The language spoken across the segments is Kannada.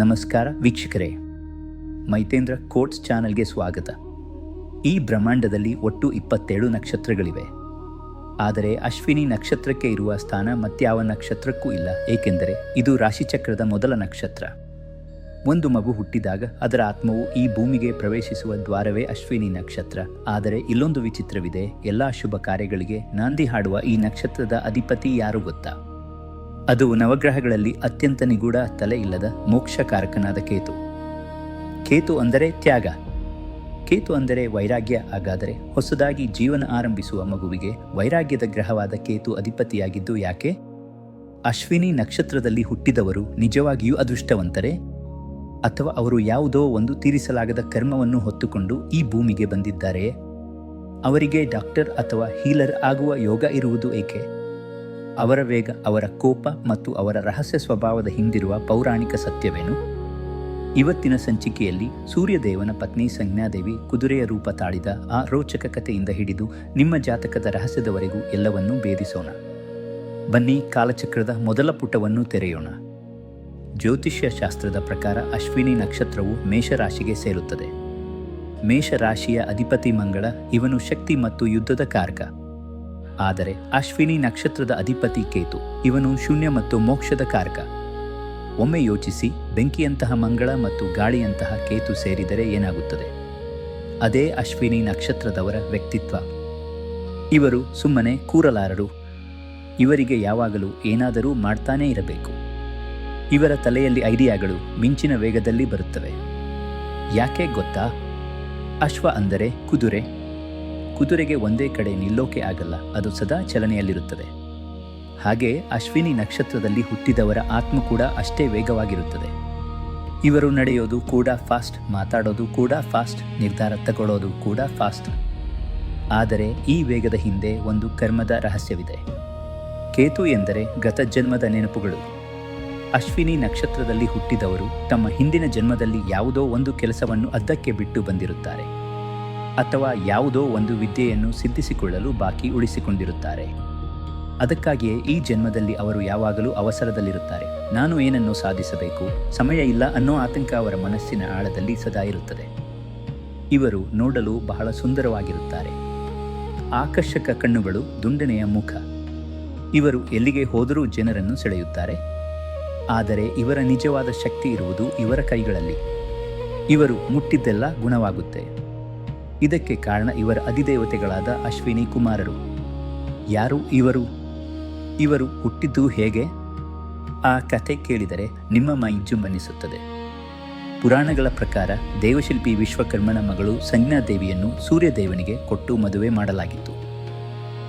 ನಮಸ್ಕಾರ ವೀಕ್ಷಕರೇ. ಮೈತೇಂದ್ರ ಕೋಟ್ಸ್ ಚಾನೆಲ್ಗೆ ಸ್ವಾಗತ. ಈ ಬ್ರಹ್ಮಾಂಡದಲ್ಲಿ ಒಟ್ಟು ಇಪ್ಪತ್ತೇಳು ನಕ್ಷತ್ರಗಳಿವೆ. ಆದರೆ ಅಶ್ವಿನಿ ನಕ್ಷತ್ರಕ್ಕೆ ಇರುವ ಸ್ಥಾನ ಮತ್ಯಾವ ನಕ್ಷತ್ರಕ್ಕೂ ಇಲ್ಲ, ಏಕೆಂದರೆ ಇದು ರಾಶಿಚಕ್ರದ ಮೊದಲ ನಕ್ಷತ್ರ. ಒಂದು ಮಗು ಹುಟ್ಟಿದಾಗ ಅದರ ಆತ್ಮವು ಈ ಭೂಮಿಗೆ ಪ್ರವೇಶಿಸುವ ದ್ವಾರವೇ ಅಶ್ವಿನಿ ನಕ್ಷತ್ರ. ಆದರೆ ಇಲ್ಲೊಂದು ವಿಚಿತ್ರವಿದೆ, ಎಲ್ಲ ಶುಭ ಕಾರ್ಯಗಳಿಗೆ ನಾಂದಿ ಹಾಡುವ ಈ ನಕ್ಷತ್ರದ ಅಧಿಪತಿ ಯಾರು ಗೊತ್ತಾ? ಅದು ನವಗ್ರಹಗಳಲ್ಲಿ ಅತ್ಯಂತ ನಿಗೂಢ ತಲೆ ಇಲ್ಲದ ಮೋಕ್ಷಕಾರಕನಾದ ಕೇತು. ಕೇತು ಅಂದರೆ ತ್ಯಾಗ. ಕೇತು ಅಂದರೆ ವೈರಾಗ್ಯ. ಹಾಗಾದರೆ ಹೊಸದಾಗಿ ಜೀವನ ಆರಂಭಿಸುವ ಮಗುವಿಗೆ ವೈರಾಗ್ಯದ ಗ್ರಹವಾದ ಕೇತು ಅಧಿಪತಿಯಾಗಿದ್ದು ಯಾಕೆ? ಅಶ್ವಿನಿ ನಕ್ಷತ್ರದಲ್ಲಿ ಹುಟ್ಟಿದವರು ನಿಜವಾಗಿಯೂ ಅದೃಷ್ಟವಂತರೇ? ಅಥವಾ ಅವರು ಯಾವುದೋ ಒಂದು ತೀರಿಸಲಾಗದ ಕರ್ಮವನ್ನು ಹೊತ್ತುಕೊಂಡು ಈ ಭೂಮಿಗೆ ಬಂದಿದ್ದಾರೆಯೇ? ಅವರಿಗೆ ಡಾಕ್ಟರ್ ಅಥವಾ ಹೀಲರ್ ಆಗುವ ಯೋಗ ಇರುವುದು ಏಕೆ? ಅವರ ವೇಗ, ಅವರ ಕೋಪ ಮತ್ತು ಅವರ ರಹಸ್ಯ ಸ್ವಭಾವದ ಹಿಂದಿರುವ ಪೌರಾಣಿಕ ಸತ್ಯವೇನು? ಇವತ್ತಿನ ಸಂಚಿಕೆಯಲ್ಲಿ ಸೂರ್ಯದೇವನ ಪತ್ನಿ ಸಂಜ್ಞಾದೇವಿ ಕುದುರೆಯ ರೂಪ ತಾಳಿದ ಆ ರೋಚಕ ಕಥೆಯಿಂದ ಹಿಡಿದು ನಿಮ್ಮ ಜಾತಕದ ರಹಸ್ಯದವರೆಗೂ ಎಲ್ಲವನ್ನೂ ಭೇದಿಸೋಣ. ಬನ್ನಿ ಕಾಲಚಕ್ರದ ಮೊದಲ ಪುಟವನ್ನು ತೆರೆಯೋಣ. ಜ್ಯೋತಿಷ್ಯ ಶಾಸ್ತ್ರದ ಪ್ರಕಾರ ಅಶ್ವಿನಿ ನಕ್ಷತ್ರವು ಮೇಷರಾಶಿಗೆ ಸೇರುತ್ತದೆ. ಮೇಷರಾಶಿಯ ಅಧಿಪತಿ ಮಂಗಳ, ಇವನು ಶಕ್ತಿ ಮತ್ತು ಯುದ್ಧದ ಕಾರಕ ಆದರೆ ಅಶ್ವಿನಿ ನಕ್ಷತ್ರದ ಅಧಿಪತಿ ಕೇತು, ಇವನು ಶೂನ್ಯ ಮತ್ತು ಮೋಕ್ಷದ ಕಾರಕ. ಒಮ್ಮೆ ಯೋಚಿಸಿ, ಬೆಂಕಿಯಂತಹ ಮಂಗಳ ಮತ್ತು ಗಾಳಿಯಂತಹ ಕೇತು ಸೇರಿದರೆ ಏನಾಗುತ್ತದೆ? ಅದೇ ಅಶ್ವಿನಿ ನಕ್ಷತ್ರದವರ ವ್ಯಕ್ತಿತ್ವ. ಇವರು ಸುಮ್ಮನೆ ಕೂರಲಾರರು. ಇವರಿಗೆ ಯಾವಾಗಲೂ ಏನಾದರೂ ಮಾಡ್ತಾನೇ ಇರಬೇಕು. ಇವರ ತಲೆಯಲ್ಲಿ ಐಡಿಯಾಗಳು ಮಿಂಚಿನ ವೇಗದಲ್ಲಿ ಬರುತ್ತವೆ. ಯಾಕೆ ಗೊತ್ತಾ? ಅಶ್ವ ಅಂದರೆ ಕುದುರೆ. ಕುದುರೆಗೆ ಒಂದೇ ಕಡೆ ನಿಲ್ಲೋಕೆ ಆಗಲ್ಲ, ಅದು ಸದಾ ಚಲನೆಯಲ್ಲಿರುತ್ತದೆ. ಹಾಗೆ ಅಶ್ವಿನಿ ನಕ್ಷತ್ರದಲ್ಲಿ ಹುಟ್ಟಿದವರ ಆತ್ಮ ಕೂಡ ಅಷ್ಟೇ ವೇಗವಾಗಿರುತ್ತದೆ. ಇವರು ನಡೆಯೋದು ಕೂಡ ಫಾಸ್ಟ್, ಮಾತಾಡೋದು ಕೂಡ ಫಾಸ್ಟ್, ನಿರ್ಧಾರ ತಗೊಳ್ಳೋದು ಕೂಡ ಫಾಸ್ಟ್. ಆದರೆ ಈ ವೇಗದ ಹಿಂದೆ ಒಂದು ಕರ್ಮದ ರಹಸ್ಯವಿದೆ. ಕೇತು ಎಂದರೆ ಗತ ಜನ್ಮದ ನೆನಪುಗಳು. ಅಶ್ವಿನಿ ನಕ್ಷತ್ರದಲ್ಲಿ ಹುಟ್ಟಿದವರು ತಮ್ಮ ಹಿಂದಿನ ಜನ್ಮದಲ್ಲಿ ಯಾವುದೋ ಒಂದು ಕೆಲಸವನ್ನು ಅದ್ದಕ್ಕೆ ಬಿಟ್ಟು ಬಂದಿರುತ್ತಾರೆ. ಅಥವಾ ಯಾವುದೋ ಒಂದು ವಿದ್ಯೆಯನ್ನು ಸಿದ್ಧಿಸಿಕೊಳ್ಳಲು ಬಾಕಿ ಉಳಿಸಿಕೊಂಡಿರುತ್ತಾರೆ. ಅದಕ್ಕಾಗಿಯೇ ಈ ಜನ್ಮದಲ್ಲಿ ಅವರು ಯಾವಾಗಲೂ ಅವಸರದಲ್ಲಿರುತ್ತಾರೆ. ನಾನು ಏನನ್ನು ಸಾಧಿಸಬೇಕು? ಸಮಯ ಇಲ್ಲ ಅನ್ನೋ ಆತಂಕ ಅವರ ಮನಸ್ಸಿನ ಆಳದಲ್ಲಿ ಸದಾ ಇರುತ್ತದೆ. ಇವರು ನೋಡಲು ಬಹಳ ಸುಂದರವಾಗಿರುತ್ತಾರೆ. ಆಕರ್ಷಕ ಕಣ್ಣುಗಳು ದುಂಡನೆಯ ಮುಖ. ಇವರು ಎಲ್ಲಿಗೆ ಹೋದರೂ ಜನರನ್ನು ಸೆಳೆಯುತ್ತಾರೆ. ಆದರೆ ಇವರ ನಿಜವಾದ ಶಕ್ತಿ ಇರುವುದು ಇವರ ಕೈಗಳಲ್ಲಿ. ಇವರು ಮುಟ್ಟಿದ್ದೆಲ್ಲ ಗುಣವಾಗುತ್ತೆ. ಇದಕ್ಕೆ ಕಾರಣ ಇವರ ಅಧಿದೇವತೆಗಳಾದ ಅಶ್ವಿನಿ ಕುಮಾರರು. ಯಾರು ಇವರು? ಇವರು ಹುಟ್ಟಿದ್ದು ಹೇಗೆ? ಆ ಕಥೆ ಕೇಳಿದರೆ ನಿಮ್ಮ ಮೈ ಜುಂಬನಿಸುತ್ತದೆ ಪುರಾಣಗಳ ಪ್ರಕಾರ ದೇವಶಿಲ್ಪಿ ವಿಶ್ವಕರ್ಮನ ಮಗಳು ಸಂಜ್ಞಾದೇವಿಯನ್ನು ಸೂರ್ಯದೇವನಿಗೆ ಕೊಟ್ಟು ಮದುವೆ ಮಾಡಲಾಗಿತ್ತು.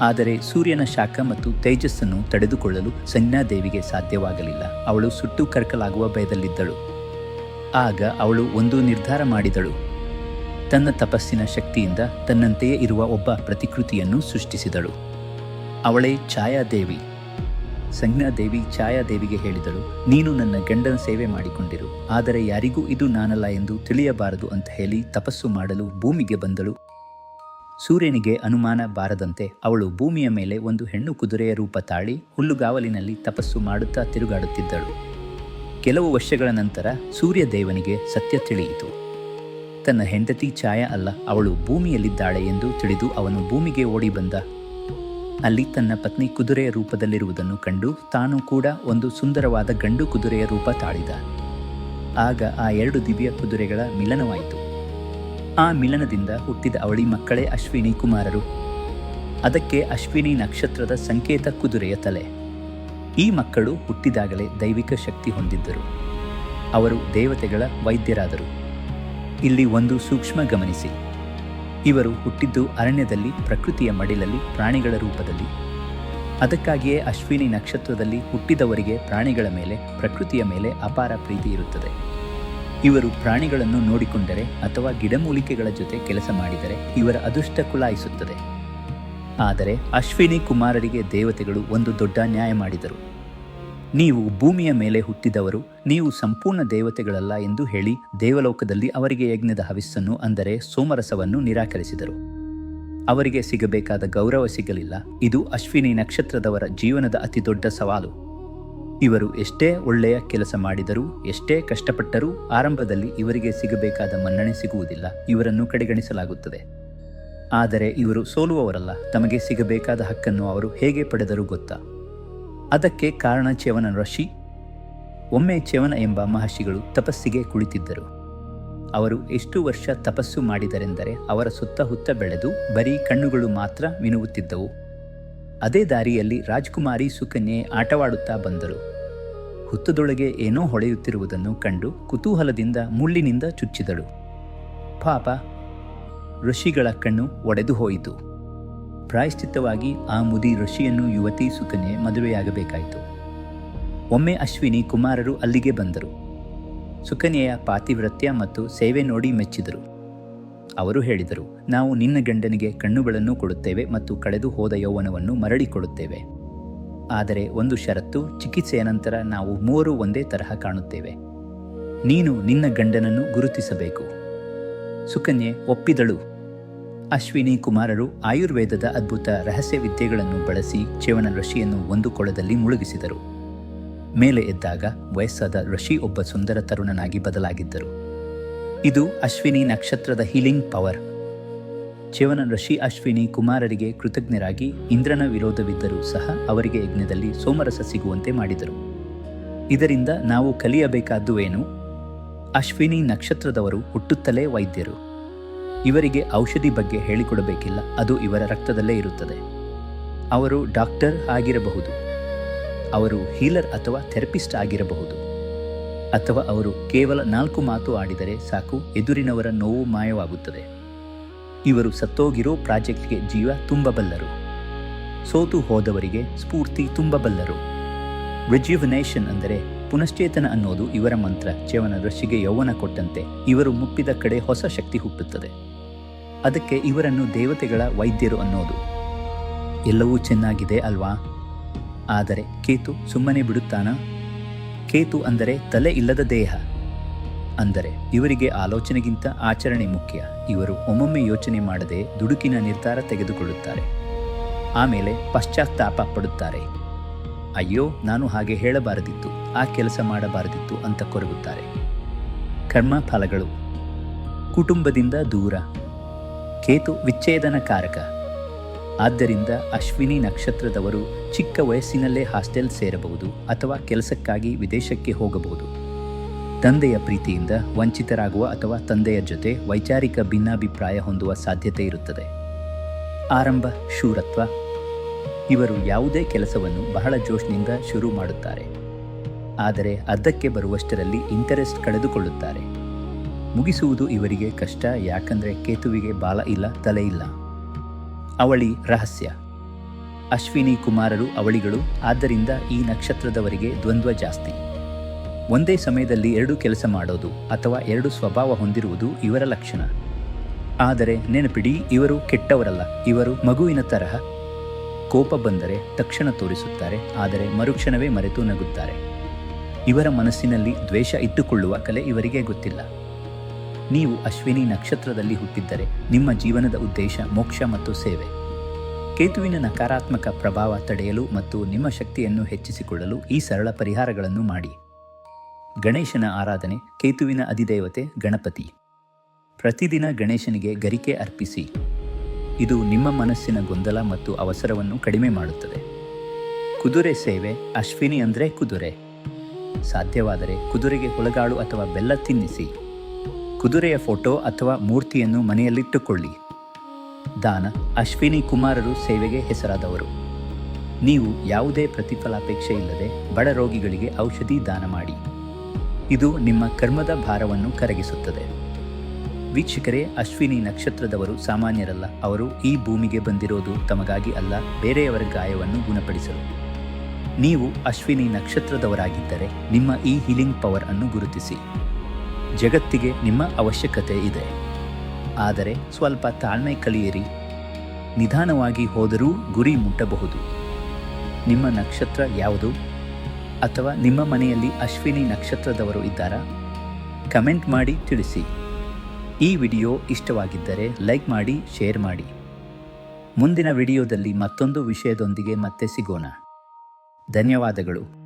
ಆದರೆ ಸೂರ್ಯನ ಶಾಖ ಮತ್ತು ತೇಜಸ್ಸನ್ನು ತಡೆದುಕೊಳ್ಳಲು ಸಂಜ್ಞಾದೇವಿಗೆ ಸಾಧ್ಯವಾಗಲಿಲ್ಲ. ಅವಳು ಸುಟ್ಟು ಕರಕಲಾಗುವ ಭಯದಲ್ಲಿದ್ದಳು. ಆಗ ಅವಳು ಒಂದು ನಿರ್ಧಾರ ಮಾಡಿದಳು. ತನ್ನ ತಪಸ್ಸಿನ ಶಕ್ತಿಯಿಂದ ತನ್ನಂತೆಯೇ ಇರುವ ಒಬ್ಬ ಪ್ರತಿಕೃತಿಯನ್ನು ಸೃಷ್ಟಿಸಿದಳು. ಅವಳೇ ಛಾಯಾದೇವಿ. ಸಂಜ್ಞಾದೇವಿ ಛಾಯಾದೇವಿಗೆ ಹೇಳಿದಳು, ನೀನು ನನ್ನ ಗಂಡನ ಸೇವೆ ಮಾಡಿಕೊಂಡಿರು, ಆದರೆ ಯಾರಿಗೂ ಇದು ನಾನಲ್ಲ ಎಂದು ತಿಳಿಯಬಾರದು ಅಂತ ಹೇಳಿ ತಪಸ್ಸು ಮಾಡಲು ಭೂಮಿಗೆ ಬಂದಳು. ಸೂರ್ಯನಿಗೆ ಅನುಮಾನ ಬಾರದಂತೆ ಅವಳು ಭೂಮಿಯ ಮೇಲೆ ಒಂದು ಹೆಣ್ಣು ಕುದುರೆಯ ರೂಪ ತಾಳಿ ಹುಲ್ಲುಗಾವಲಿನಲ್ಲಿ ತಪಸ್ಸು ಮಾಡುತ್ತಾ ತಿರುಗಾಡುತ್ತಿದ್ದಳು. ಕೆಲವು ವರ್ಷಗಳ ನಂತರ ಸೂರ್ಯ ದೇವನಿಗೆ ಸತ್ಯ ತಿಳಿಯಿತು. ತನ್ನ ಹೆಂಡತಿ ಛಾಯ ಅಲ್ಲ, ಅವಳು ಭೂಮಿಯಲ್ಲಿದ್ದಾಳೆ ಎಂದು ತಿಳಿದು ಅವನು ಭೂಮಿಗೆ ಓಡಿ ಬಂದ. ಅಲ್ಲಿ ತನ್ನ ಪತ್ನಿ ಕುದುರೆಯ ರೂಪದಲ್ಲಿರುವುದನ್ನು ಕಂಡು ತಾನು ಕೂಡ ಒಂದು ಸುಂದರವಾದ ಗಂಡು ಕುದುರೆಯ ರೂಪ ತಾಳಿದ. ಆಗ ಆ ಎರಡು ದಿವ್ಯ ಕುದುರೆಗಳ ಮಿಲನವಾಯಿತು. ಆ ಮಿಲನದಿಂದ ಹುಟ್ಟಿದ ಅವಳಿ ಮಕ್ಕಳೇ ಅಶ್ವಿನಿ ಕುಮಾರರು. ಅದಕ್ಕೆ ಅಶ್ವಿನಿ ನಕ್ಷತ್ರದ ಸಂಕೇತ ಕುದುರೆಯ ತಲೆ. ಈ ಮಕ್ಕಳು ಹುಟ್ಟಿದಾಗಲೇ ದೈವಿಕ ಶಕ್ತಿ ಹೊಂದಿದ್ದರು. ಅವರು ದೇವತೆಗಳ ವೈದ್ಯರಾದರು. ಇಲ್ಲಿ ಒಂದು ಸೂಕ್ಷ್ಮ ಗಮನಿಸಿ. ಇವರು ಹುಟ್ಟಿದ್ದು ಅರಣ್ಯದಲ್ಲಿ, ಪ್ರಕೃತಿಯ ಮಡಿಲಲ್ಲಿ, ಪ್ರಾಣಿಗಳ ರೂಪದಲ್ಲಿ. ಅದಕ್ಕಾಗಿಯೇ ಅಶ್ವಿನಿ ನಕ್ಷತ್ರದಲ್ಲಿ ಹುಟ್ಟಿದವರಿಗೆ ಪ್ರಾಣಿಗಳ ಮೇಲೆ, ಪ್ರಕೃತಿಯ ಮೇಲೆ ಅಪಾರ ಪ್ರೀತಿ ಇರುತ್ತದೆ. ಇವರು ಪ್ರಾಣಿಗಳನ್ನು ನೋಡಿಕೊಂಡರೆ ಅಥವಾ ಗಿಡಮೂಲಿಕೆಗಳ ಜೊತೆ ಕೆಲಸ ಮಾಡಿದರೆ ಇವರ ಅದೃಷ್ಟ ಕುಲಾಯಿಸುತ್ತದೆ. ಆದರೆ ಅಶ್ವಿನಿ ಕುಮಾರರಿಗೆ ದೇವತೆಗಳು ಒಂದು ದೊಡ್ಡ ನ್ಯಾಯ ಮಾಡಿದರು. ನೀವು ಭೂಮಿಯ ಮೇಲೆ ಹುಟ್ಟಿದವರು, ನೀವು ಸಂಪೂರ್ಣ ದೇವತೆಗಳಲ್ಲ ಎಂದು ಹೇಳಿ ದೇವಲೋಕದಲ್ಲಿ ಅವರಿಗೆ ಯಜ್ಞದ ಹವಿಸ್ಸನ್ನು ಅಂದರೆ ಸೋಮರಸವನ್ನು ನಿರಾಕರಿಸಿದರು. ಅವರಿಗೆ ಸಿಗಬೇಕಾದ ಗೌರವ ಸಿಗಲಿಲ್ಲ. ಇದು ಅಶ್ವಿನಿ ನಕ್ಷತ್ರದವರ ಜೀವನದ ಅತಿ ದೊಡ್ಡ ಸವಾಲು. ಇವರು ಎಷ್ಟೇ ಒಳ್ಳೆಯ ಕೆಲಸ ಮಾಡಿದರೂ, ಎಷ್ಟೇ ಕಷ್ಟಪಟ್ಟರೂ ಆರಂಭದಲ್ಲಿ ಇವರಿಗೆ ಸಿಗಬೇಕಾದ ಮನ್ನಣೆ ಸಿಗುವುದಿಲ್ಲ. ಇವರನ್ನು ಕಡೆಗಣಿಸಲಾಗುತ್ತದೆ. ಆದರೆ ಇವರು ಸೋಲುವವರಲ್ಲ. ತಮಗೆ ಸಿಗಬೇಕಾದ ಹಕ್ಕನ್ನು ಅವರು ಹೇಗೆ ಪಡೆದರೂ ಗೊತ್ತಾ? ಅದಕ್ಕೆ ಕಾರಣ ಚ್ಯವನ ಋಷಿ ಒಮ್ಮೆ ಚ್ಯವನ ಎಂಬ ಮಹರ್ಷಿಗಳು ತಪಸ್ಸಿಗೆ ಕುಳಿತಿದ್ದರು. ಅವರು ಎಷ್ಟು ವರ್ಷ ತಪಸ್ಸು ಮಾಡಿದರೆಂದರೆ ಅವರ ಸುತ್ತಹುತ್ತ ಬೆಳೆದು ಬರೀ ಕಣ್ಣುಗಳು ಮಾತ್ರ ಮಿನುಗುತ್ತಿದ್ದವು ಅದೇ ದಾರಿಯಲ್ಲಿ ರಾಜ್ಕುಮಾರಿ ಸುಕನ್ಯೆ ಆಟವಾಡುತ್ತಾ ಬಂದರು. ಹುತ್ತದೊಳಗೆ ಏನೋ ಹೊಳೆಯುತ್ತಿರುವುದನ್ನು ಕಂಡು ಕುತೂಹಲದಿಂದ ಮುಳ್ಳಿನಿಂದ ಚುಚ್ಚಿದಳು. ಪಾಪ, ಋಷಿಗಳ ಕಣ್ಣು ಒಡೆದು ಹೋಯಿತು. ಪ್ರಾಯಶ್ಚಿತ್ತವಾಗಿ ಆ ಮುದಿ ಋಷಿಯನ್ನು ಯುವತಿ ಸುಕನ್ಯೆ ಮದುವೆಯಾಗಬೇಕಾಯಿತು. ಒಮ್ಮೆ ಅಶ್ವಿನಿ ಕುಮಾರರು ಅಲ್ಲಿಗೆ ಬಂದರು. ಸುಕನ್ಯೆಯ ಪಾತಿವ್ರತ್ಯ ಮತ್ತು ಸೇವೆ ನೋಡಿ ಮೆಚ್ಚಿದರು. ಅವರು ಹೇಳಿದರು, ನಾವು ನಿನ್ನ ಗಂಡನಿಗೆ ಕಣ್ಣುಗಳನ್ನು ಕೊಡುತ್ತೇವೆ ಮತ್ತು ಕಳೆದು ಹೋದ ಯೌವನವನ್ನು ಮರಳಿ ಕೊಡುತ್ತೇವೆ. ಆದರೆ ಒಂದು ಷರತ್ತು, ಚಿಕಿತ್ಸೆಯ ನಂತರ ನಾವು ಮೂವರು ಒಂದೇ ತರಹ ಕಾಣುತ್ತೇವೆ. ನೀನು ನಿನ್ನ ಗಂಡನನ್ನು ಗುರುತಿಸಬೇಕು. ಸುಕನ್ಯೆ ಒಪ್ಪಿದಳು. ಅಶ್ವಿನಿ ಕುಮಾರರು ಆಯುರ್ವೇದದ ಅದ್ಭುತ ರಹಸ್ಯ ವಿದ್ಯೆಗಳನ್ನು ಬಳಸಿ ಚೇವನ ಋಷಿಯನ್ನು ಒಂದು ಕೊಳದಲ್ಲಿ ಮುಳುಗಿಸಿದರು. ಮೇಲೆ ಎದ್ದಾಗ ವಯಸ್ಸಾದ ಋಷಿ ಒಬ್ಬ ಸುಂದರ ತರುಣನಾಗಿ ಬದಲಾಗಿದ್ದರು. ಇದು ಅಶ್ವಿನಿ ನಕ್ಷತ್ರದ ಹೀಲಿಂಗ್ ಪವರ್. ಚೇವನ ಋಷಿ ಅಶ್ವಿನಿ ಕುಮಾರರಿಗೆ ಕೃತಜ್ಞರಾಗಿ ಇಂದ್ರನ ವಿರೋಧವಿದ್ದರೂ ಸಹ ಅವರಿಗೆ ಯಜ್ಞದಲ್ಲಿ ಸೋಮರಸ ಸಿಗುವಂತೆ ಮಾಡಿದರು. ಇದರಿಂದ ನಾವು ಕಲಿಯಬೇಕಾದ್ದು ಏನು? ಅಶ್ವಿನಿ ನಕ್ಷತ್ರದವರು ಹುಟ್ಟುತ್ತಲೇ ವೈದ್ಯರು. ಇವರಿಗೆ ಔಷಧಿ ಬಗ್ಗೆ ಹೇಳಿಕೊಡಬೇಕಿಲ್ಲ, ಅದು ಇವರ ರಕ್ತದಲ್ಲೇ ಇರುತ್ತದೆ. ಅವರು ಡಾಕ್ಟರ್ ಆಗಿರಬಹುದು, ಅವರು ಹೀಲರ್ ಅಥವಾ ಥೆರಪಿಸ್ಟ್ ಆಗಿರಬಹುದು, ಅಥವಾ ಅವರು ಕೇವಲ ನಾಲ್ಕು ಮಾತು ಆಡಿದರೆ ಸಾಕು, ಎದುರಿನವರ ನೋವು ಮಾಯವಾಗುತ್ತದೆ. ಇವರು ಸತ್ತೋಗಿರೋ ಪ್ರಾಜೆಕ್ಟ್ಗೆ ಜೀವ ತುಂಬಬಲ್ಲರು. ಸೋತು ಹೋದವರಿಗೆ ಸ್ಫೂರ್ತಿ ತುಂಬಬಲ್ಲರು. ರಿಜ್ಯುವನೇಷನ್ ಅಂದರೆ ಪುನಶ್ಚೇತನ ಅನ್ನೋದು ಇವರ ಮಂತ್ರ ಚೇವನ ಋಷಿಗೆ ಯೌವನ ಕೊಟ್ಟಂತೆ ಇವರು ಮುಪ್ಪಿದ ಕಡೆ ಹೊಸ ಶಕ್ತಿ ಹುಟ್ಟುತ್ತದೆ. ಅದಕ್ಕೆ ಇವರನ್ನು ದೇವತೆಗಳ ವೈದ್ಯರು ಅನ್ನೋದು. ಎಲ್ಲವೂ ಚೆನ್ನಾಗಿದೆ ಅಲ್ವಾ? ಆದರೆ ಕೇತು ಸುಮ್ಮನೆ ಬಿಡುತ್ತಾನಾ? ಕೇತು ಅಂದರೆ ತಲೆ ಇಲ್ಲದ ದೇಹ. ಅಂದರೆ ಇವರಿಗೆ ಆಲೋಚನೆಗಿಂತ ಆಚರಣೆ ಮುಖ್ಯ. ಇವರು ಒಮ್ಮೊಮ್ಮೆ ಯೋಚನೆ ಮಾಡದೆ ದುಡುಕಿನ ನಿರ್ಧಾರ ತೆಗೆದುಕೊಳ್ಳುತ್ತಾರೆ. ಆಮೇಲೆ ಪಶ್ಚಾತ್ತಾಪ ಪಡುತ್ತಾರೆ. ಅಯ್ಯೋ, ನಾನು ಹಾಗೆ ಹೇಳಬಾರದಿತ್ತು, ಆ ಕೆಲಸ ಮಾಡಬಾರದಿತ್ತು ಅಂತ ಕೊರಗುತ್ತಾರೆ. ಕರ್ಮ ಫಲಗಳು. ಕುಟುಂಬದಿಂದ ದೂರ. ಕೇತು ವಿಚ್ಛೇದನಕಾರಕ. ಆದ್ದರಿಂದ ಅಶ್ವಿನಿ ನಕ್ಷತ್ರದವರು ಚಿಕ್ಕ ವಯಸ್ಸಿನಲ್ಲೇ ಹಾಸ್ಟೆಲ್ ಸೇರಬಹುದು ಅಥವಾ ಕೆಲಸಕ್ಕಾಗಿ ವಿದೇಶಕ್ಕೆ ಹೋಗಬಹುದು. ತಂದೆಯ ಪ್ರೀತಿಯಿಂದ ವಂಚಿತರಾಗುವ ಅಥವಾ ತಂದೆಯ ಜೊತೆ ವೈಚಾರಿಕ ಭಿನ್ನಾಭಿಪ್ರಾಯ ಹೊಂದುವ ಸಾಧ್ಯತೆ ಇರುತ್ತದೆ. ಆರಂಭ, ಶೂರತ್ವ. ಇವರು ಯಾವುದೇ ಕೆಲಸವನ್ನು ಬಹಳ ಜೋಶ್ನಿಂದ ಶುರು ಮಾಡುತ್ತಾರೆ. ಆದರೆ ಅರ್ಧಕ್ಕೆ ಬರುವಷ್ಟರಲ್ಲಿ ಇಂಟರೆಸ್ಟ್ ಕಳೆದುಕೊಳ್ಳುತ್ತಾರೆ. ಮುಗಿಸುವುದು ಇವರಿಗೆ ಕಷ್ಟ, ಯಾಕಂದರೆ ಕೇತುವಿಗೆ ಬಾಲ ಇಲ್ಲ, ತಲೆ ಇಲ್ಲ. ಅವಳಿ ರಹಸ್ಯ. ಅಶ್ವಿನಿ ಕುಮಾರರು ಅವಳಿಗಳು, ಆದ್ದರಿಂದ ಈ ನಕ್ಷತ್ರದವರಿಗೆ ದ್ವಂದ್ವ ಜಾಸ್ತಿ. ಒಂದೇ ಸಮಯದಲ್ಲಿ ಎರಡು ಕೆಲಸ ಮಾಡೋದು ಅಥವಾ ಎರಡು ಸ್ವಭಾವ ಹೊಂದಿರುವುದು ಇವರ ಲಕ್ಷಣ. ಆದರೆ ನೆನಪಿಡಿ, ಇವರು ಕೆಟ್ಟವರಲ್ಲ, ಇವರು ಮಗುವಿನ ತರಹ. ಕೋಪ ಬಂದರೆ ತಕ್ಷಣ ತೋರಿಸುತ್ತಾರೆ, ಆದರೆ ಮರುಕ್ಷಣವೇ ಮರೆತು ನಗುತ್ತಾರೆ. ಇವರ ಮನಸ್ಸಿನಲ್ಲಿ ದ್ವೇಷ ಇಟ್ಟುಕೊಳ್ಳುವ ಕಲೆ ಇವರಿಗೆ ಗೊತ್ತಿಲ್ಲ. ನೀವು ಅಶ್ವಿನಿ ನಕ್ಷತ್ರದಲ್ಲಿ ಹುಟ್ಟಿದ್ದರೆ ನಿಮ್ಮ ಜೀವನದ ಉದ್ದೇಶ ಮೋಕ್ಷ ಮತ್ತು ಸೇವೆ. ಕೇತುವಿನ ನಕಾರಾತ್ಮಕ ಪ್ರಭಾವ ತಡೆಯಲು ಮತ್ತು ನಿಮ್ಮ ಶಕ್ತಿಯನ್ನು ಹೆಚ್ಚಿಸಿಕೊಳ್ಳಲು ಈ ಸರಳ ಪರಿಹಾರಗಳನ್ನು ಮಾಡಿ. ಗಣೇಶನ ಆರಾಧನೆ, ಕೇತುವಿನ ಅಧಿದೇವತೆ, ಗಣಪತಿ. ಪ್ರತಿದಿನ ಗಣೇಶನಿಗೆ ಗರಿಕೆ ಅರ್ಪಿಸಿ. ಇದು ನಿಮ್ಮ ಮನಸ್ಸಿನ ಗೊಂದಲ ಮತ್ತು ಅವಸರವನ್ನು ಕಡಿಮೆ ಮಾಡುತ್ತದೆ. ಕುದುರೆ ಸೇವೆ ಅಶ್ವಿನಿ ಅಂದರೆ ಕುದುರೆ. ಸಾಧ್ಯವಾದರೆ ಕುದುರೆಗೆ ಹುಳಗಾಳು ಅಥವಾ ಬೆಲ್ಲ ತಿನ್ನಿಸಿ. ಕುದುರೆಯ ಫೋಟೋ ಅಥವಾ ಮೂರ್ತಿಯನ್ನು ಮನೆಯಲ್ಲಿಟ್ಟುಕೊಳ್ಳಿ. ದಾನ ಅಶ್ವಿನಿ ಕುಮಾರರು ಸೇವೆಗೆ ಹೆಸರಾದವರು. ನೀವು ಯಾವುದೇ ಪ್ರತಿಫಲಾಪೇಕ್ಷೆ ಇಲ್ಲದೆ ಬಡ ರೋಗಿಗಳಿಗೆ ಔಷಧಿ ದಾನ ಮಾಡಿ. ಇದು ನಿಮ್ಮ ಕರ್ಮದ ಭಾರವನ್ನು ಕರಗಿಸುತ್ತದೆ. ವೀಕ್ಷಕರೇ, ಅಶ್ವಿನಿ ನಕ್ಷತ್ರದವರು ಸಾಮಾನ್ಯರಲ್ಲ. ಅವರು ಈ ಭೂಮಿಗೆ ಬಂದಿರೋದು ತಮಗಾಗಿ ಅಲ್ಲ, ಬೇರೆಯವರ ಗಾಯವನ್ನು ಗುಣಪಡಿಸಲು. ನೀವು ಅಶ್ವಿನಿ ನಕ್ಷತ್ರದವರಾಗಿದ್ದರೆ ನಿಮ್ಮ ಈ ಹೀಲಿಂಗ್ ಪವರ್ ಅನ್ನು ಗುರುತಿಸಿ. ಜಗತ್ತಿಗೆ ನಿಮ್ಮ ಅವಶ್ಯಕತೆ ಇದೆ. ಆದರೆ ಸ್ವಲ್ಪ ತಾಳ್ಮೆ ಕಲಿಯಿರಿ. ನಿಧಾನವಾಗಿ ಹೋದರೂ ಗುರಿ ಮುಟ್ಟಬಹುದು. ನಿಮ್ಮ ನಕ್ಷತ್ರ ಯಾವುದು? ಅಥವಾ ನಿಮ್ಮ ಮನೆಯಲ್ಲಿ ಅಶ್ವಿನಿ ನಕ್ಷತ್ರದವರು ಇದ್ದಾರಾ? ಕಮೆಂಟ್ ಮಾಡಿ ತಿಳಿಸಿ. ಈ ವಿಡಿಯೋ ಇಷ್ಟವಾಗಿದ್ದರೆ ಲೈಕ್ ಮಾಡಿ ಶೇರ್ ಮಾಡಿ. ಮುಂದಿನ ವಿಡಿಯೋದಲ್ಲಿ ಮತ್ತೊಂದು ವಿಷಯದೊಂದಿಗೆ ಮತ್ತೆ ಸಿಗೋಣ. ಧನ್ಯವಾದಗಳು.